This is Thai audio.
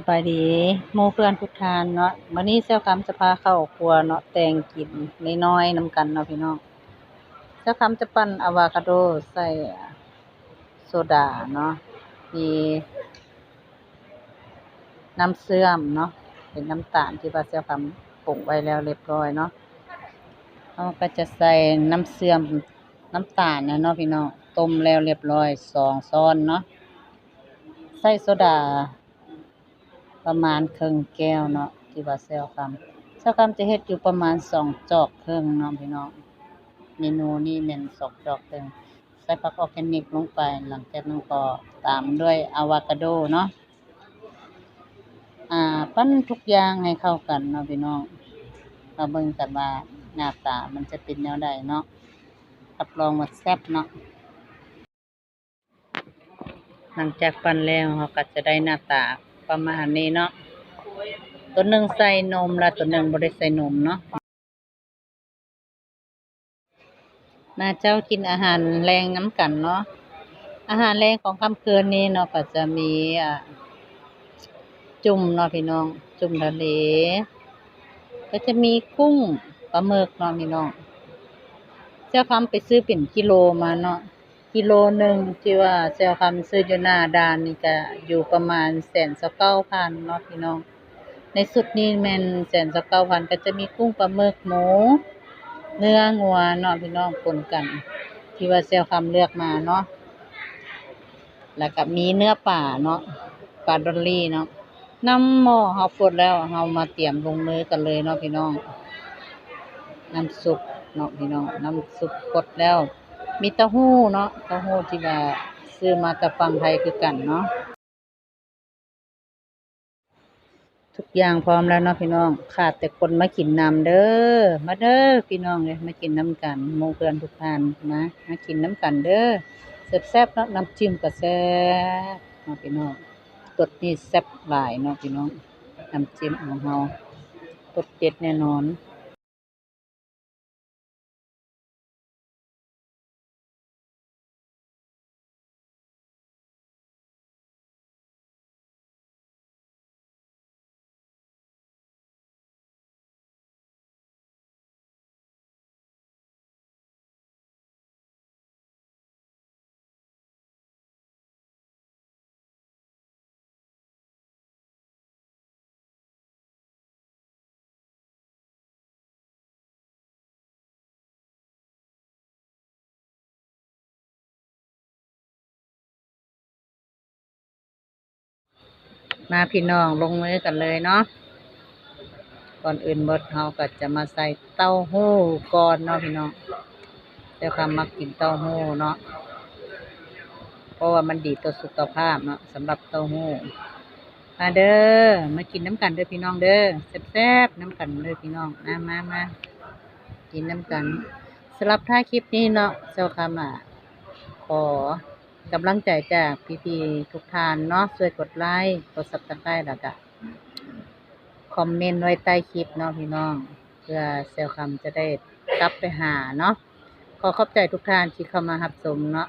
สบายดีหมู่เพื่อนทุกทานเนาะมื้อนี้เสี่ยวคำจะพาเข้าครัวเนาะแต่งกินน้อยๆนำกันเนาะพี่น้องเสี่ยวคำจะปั้นอะโวคาโดใส่โซดาเนาะมีน้ำเชื่อมเนาะเป็นน้ำตาลที่ว่าเสี่ยวคำปรุงไว้แล้วเรียบร้อยเนาะเราก็จะใส่น้ำเชื่อมน้ำตาลนะเนาะพี่น้องต้มแล้วเรียบร้อยสองช้อนเนาะใส่โซดา ประมาณครึ่งแก้วเนาะที่ว่าแซวคำแซวคำจะเฮ็ดอยู่ประมาณสองจอกครึ่งเนาะพี่น้องเมนูนี้แม่นสองจอกครึ่งใส่ผักออร์แกนิกลงไป หลังจากนั้นก็ตามด้วยอะโวคาโดเนาะอ่าปั้นทุกอย่างให้เข้ากันเนาะพี่น้องมาเบิ่งกันว่าหน้าตามันจะเป็นแนวใดเนาะรับรองว่าแซ่บเนาะหลังจากปั้นแล้วเราก็จะได้หน้าตา ประมาณนี้เนาะตัวหนึ่งใส่นมล้วตัวหนึ่งบ่ได้ใส่นมเนาะมาเจ้ากินอาหารแรงน้ำกันเนาะอาหารแรงของค่ำคืนนี้เนาะก็จะมีอ่าจุ่มเนาะพี่น้อง จุ่มทะเล ก็จะมีกุ้งปลาหมึกเนาะพี่น้อง เจ้าคำไปซื้อเป็นกิโลมาเนาะ กิโลหนึ่งที่ว่าเจ้าคำซื้ออยู่หน้าด่านนี่ก็อยู่ประมาณแสนสักเก้าพันเนาะพี่น้อง ในสุดนี้แมนแสนสักเก้าพันก็จะมีกุ้งปลาหมึกหมู เนื้องัวเนาะพี่น้องปนกัน ที่ว่าเซลคำเลือกมาเนาะแล้วก็มีเนื้อป่าเนาะปลาดอลลี่เนาะน้ำหม้อเฮาฟดแล้วเฮามาเตรียมลงมือกันเลยเนาะพี่น้อง น้ำซุปเนาะพี่น้อง น้ำซุปกดแล้ว มีเต้าหู้เนาะเต้าหู้ที่ว่าซื้อมาจากฝั่งไทยคือกันเนาะทุกอย่างพร้อมแล้วเนาะพี่น้องขาดแต่คนมากินน้ำเด้อมาเด้อพี่น้องเลยมากินน้ำกันหมู่เพื่อนทุกท่านนะมากินน้ำกันเด้อแซ่บๆเนาะน้ำจิ้มก็แซ่บเนาะพี่น้องตดนี่แซ่บหลายเนาะพี่น้องน้ำจิ้มของเราตดเด็ดแน่นอน มาพี่น้องลงมือกันเลยเนาะก่อนอื่นหมดเราก็จะมาใส่เต้าหู้ก่อนเนาะพี่น้องเดี๋ยวคำมักกินเต้าหู้เนาะเพราะว่ามันดีต่อสุขภาพเนาะสำหรับเต้าหู้มาเด้อมากินน้ำกันเด้อพี่น้องเด้อแซ่บๆน้ำกันเด้อพี่น้องมามามากินน้ำกันสำหรับท้ายคลิปนี้เนาะเจ้าคำอะขอ กำลังใจจากพี่ๆทุกท่านเนาะช่วยกดไลค์กดซับสไครต์แล้วก็คอมเมนต์ไว้ใต้คลิปเนาะพี่น้อง เพื่อเซลคำจะได้กลับไปหาเนาะขอขอบใจทุกท่านที่เข้ามารับชมเนาะ